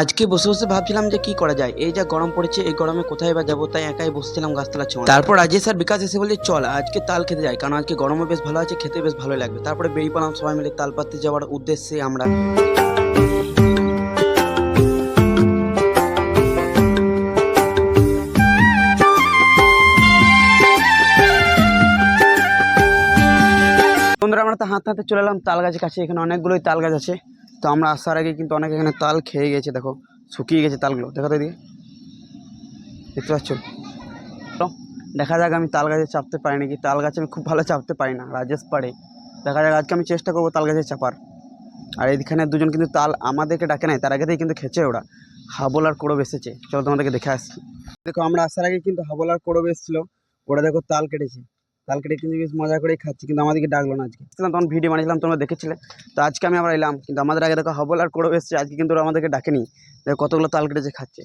আজকে বসে বসে ভাবছিলাম যে কি করা যায়। এই যা গরম পড়েছে, এই গরমে কোথায় বা যাব তাই একাই বসছিলাম গাছতলা ছোঁয়া তারপর রাজেশ আর বিকাশ এসে বলছে, চল, আজকে তাল খেতে যাই, কারণ আজকে গরমও বেশ ভালো আছে, খেতে বেশ ভালো লাগবে। তারপরে বেরিয়ে পড়লাম সবাই মিলে তাল পাততে যাওয়ার উদ্দেশ্যে আমরা। বন্ধুরা, আমরা তো হাতে হাতে চলে এলাম, তাল গাছের কাছে। এখানে অনেকগুলোই তাল গাছ আছে। তো আমরা আসার আগে কিন্তু অনেক এখানে তাল খেয়ে গেছে, দেখো। শুকিয়ে গেছে তালগুলো। দেখো তো এদিকে। দেখতে পাচ্ছ? তো দেখা যাক আমি তাল গাছে চাপতে পারি নাকি? তাল গাছে আমি খুব ভালো চাপতে পারি না, রাজেশ পারে। দেখা যাক, আজকে আমি চেষ্টা করব তাল গাছে চাপার। আর এইখানে দুজন কিন্তু তাল আমাদেরকে ডাকে নাই, তার আগেতেই কিন্তু খেছে ওরা। হাবল আর কোড়ব এসেছে। চলো তোমাদেরকে দেখে আসছি দেখো, আমরা আসার আগে কিন্তু হাবল আর কোড়ব এসেছিল। ওরা দেখো তাল কেটেছে। তাল কেটে কিন্তু বেশ মজা করেই খাচ্ছি কিন্তু আমাদেরকে ডাকলো না আজকে। তখন ভিডিও বানিয়েছিলাম তোমরা দেখেছিলে। তো আজকে আমি আবার এলাম কিন্তু আমাদের আগে দেখো হাবল আর কোড়ব এসেছে আজকে কিন্তু ওরা আমাদেরকে ডাকেনি। দেখো কতগুলো তাল কেটেছে খাচ্ছে।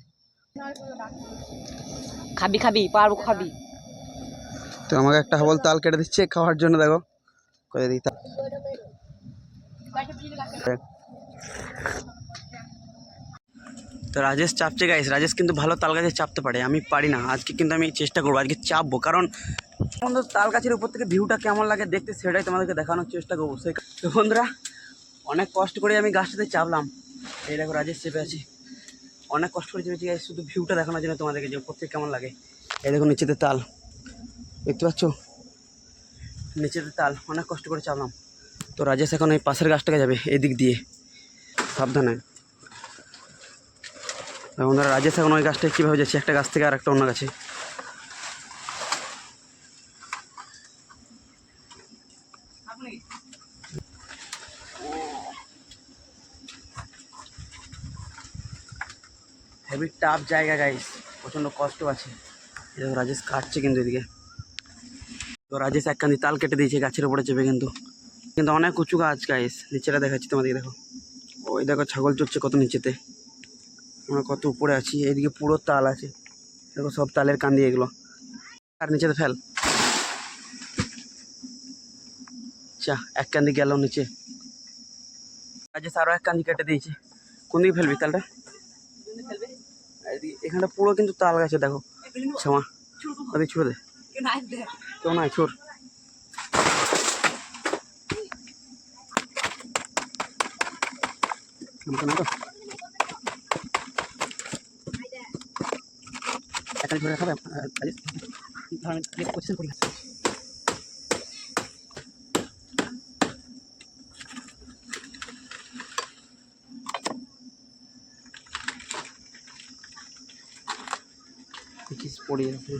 খাবি খাবি পারব খাবি। তো আমাকে একটা হবল তাল কেটে দিচ্ছে খাওয়ার জন্য দেখো। করে দিই। তো রাজেশ চাপছে গাইস রাজেশ কিন্তু ভালো তাল গাছে চাপতে পারে আমি পারি না। আজকে কিন্তু আমি চেষ্টা করব আজকে চাপবো কারণ বন্ধু তাল গাছের উপর থেকে ভিউটা কেমন লাগে দেখতে সেটাই তোমাদেরকে দেখানোর চেষ্টা করব। সেই তো বন্ধুরা, অনেক কষ্ট করে আমি গাছটাতে চাপলাম। এই দেখো, রাজেশ চেপে আছি। অনেক কষ্ট করে চেপেছি শুধু ভিউটা দেখানোর জন্য তোমাদেরকে যে উপর থেকে কেমন লাগে। এই দেখো, নিচেতে তাল। দেখতে পাচ্ছ? নিচেতে তাল। অনেক কষ্ট করে চাপলাম। তো রাজেশ এখন এই পাশের গাছটাকে যাবে এই দিক দিয়ে। সাবধানে। বন্ধুরা, রাজেশ এখন ওই গাছটায় কীভাবে যাচ্ছে? একটা গাছ থেকে আর একটা অন্য গাছে। হেভি টাফ জায়গা গাইস প্রচণ্ড কষ্ট আছে। দেখো, রাজেশ কাটছে কিন্তু এদিকে। তো রাজেশ এক কান্দি তাল কেটে দিয়েছে, গাছের উপরে চেপে কিন্তু। কিন্তু অনেক উঁচু গাছ গাইস নিচেটা দেখাচ্ছি তোমাদেরকে দেখো। ওই দেখো, ছাগল চড়ছে কত নিচেতে। আমরা কত উপরে আছি এইদিকে পুরো তাল আছে। দেখো, সব তালের কান্দি এগুলো। আর নিচেতে ফেল। চা এক কান্দি গেল নিচে রাজেশ আরও এক কান্দি কেটে দিয়েছে কোন দিকে ফেলবি তালটা এখানটা পুরো কিন্তু তাল গাছে দেখো ক্ষমা ওদিকে ছুড়ে দে কেউ নাই তো একালি ধরে রাখাবে কোশ্চেন রাখবে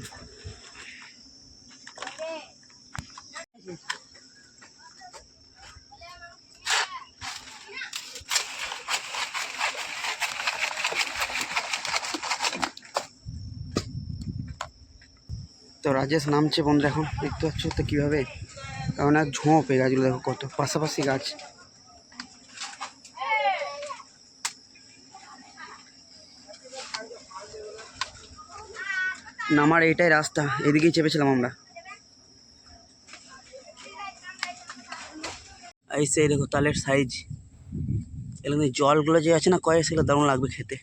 তো রাজেশ নামছে বন্ধুরা এখন, দেখতে পাচ্ছ তো কীভাবে? এক ঝোঁপ এই গাছগুলো দেখো কত, পাশাপাশি গাছ। নামার এইটাই রাস্তা, এদিকেই চেপেছিলাম আমরা। এই দেখো, তালের সাইজ এগুলো জলগুলো যে আছে না কয়ে সেগুলো দারুণ লাগবে খেতে।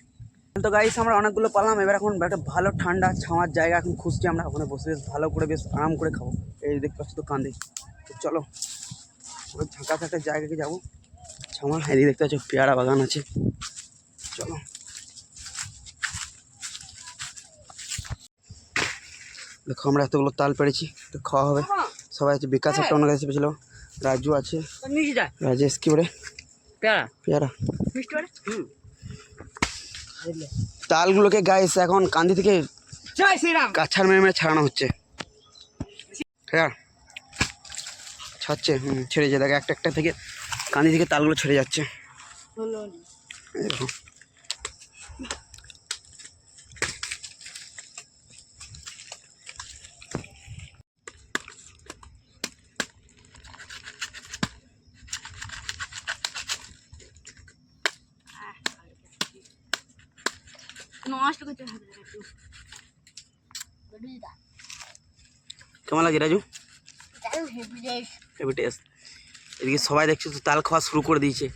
তো গাইস আমরা অনেকগুলো পালাম, এবার এখন একটা ভালো ঠান্ডা ছাওয়ার জায়গা এখন খুঁজছি আমরা, ওখানে বসে বেশ ভালো করে বেশ আরাম করে খাব। এই দেখতে পাচ্ছি তো কান্দে তো চলো, ওই ঝাঁকা থাকার জায়গাকে যাব। ছাওয়া এদিকে দেখতে পাচ্ছ পেয়ারা বাগান আছে। চলো। দেখো আমরা এতগুলো তাল পেরেছি তো খাওয়া হবে। সবাই আছে বিকাশ একটা অন্য কাছে পেয়েছিল রাজু আছে। রাজেশ কি বলে? পেয়ারা। তালগুলোকে গাইস এখন কান্দি থেকে কাছার মেরে মেরে ছাড়ানো হচ্ছে। হ্যাঁ। ছাড়ছে হুম ছেড়ে যায় দেখো একটা একটা থেকে কান্দি থেকে তালগুলো ছেড়ে যাচ্ছে। দেখো। কেমন লাগে রাজু? এদিকে সবাই দেখছ তো তাল খাওয়া শুরু করে দিয়েছে।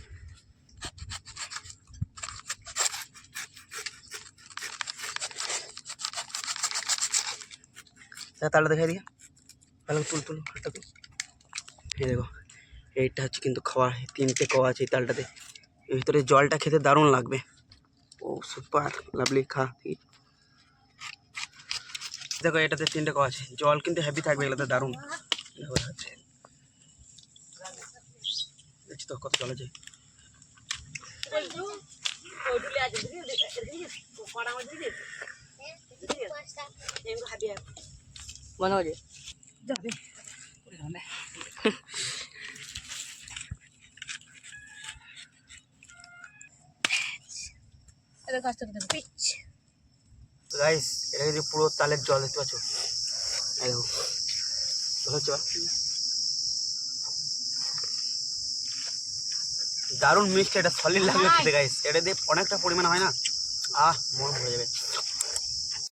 তালটা দেখাই দিয়ে তাহলে তুল তুল তুল। দেখো এইটা হচ্ছে কিন্তু খাওয়া তিনটে খাওয়া আছে এই তালটাতে। এর ভিতরে জলটা খেতে দারুণ লাগবে। ও সুপার লাভলি খা দেখি। দেখো এটাতে তিনটে খাওয়া আছে। জল কিন্তু হেভি থাকবে এগুলোতে দারুণ। দেখো হচ্ছে দেখছি তো কত জল আছে। মনে হচ্ছে। এটা কষ্ট করতে পিচ। গাইস এটা কিন্তু পুরো তালের জল দেখতে পাচ্ছ? এই দেখা। দারুণ মিষ্টি এটা সলিড লাগবে গাইস এটা দিয়ে অনেকটা পরিমাণ হয় না? আহ মন ভরে যাবে।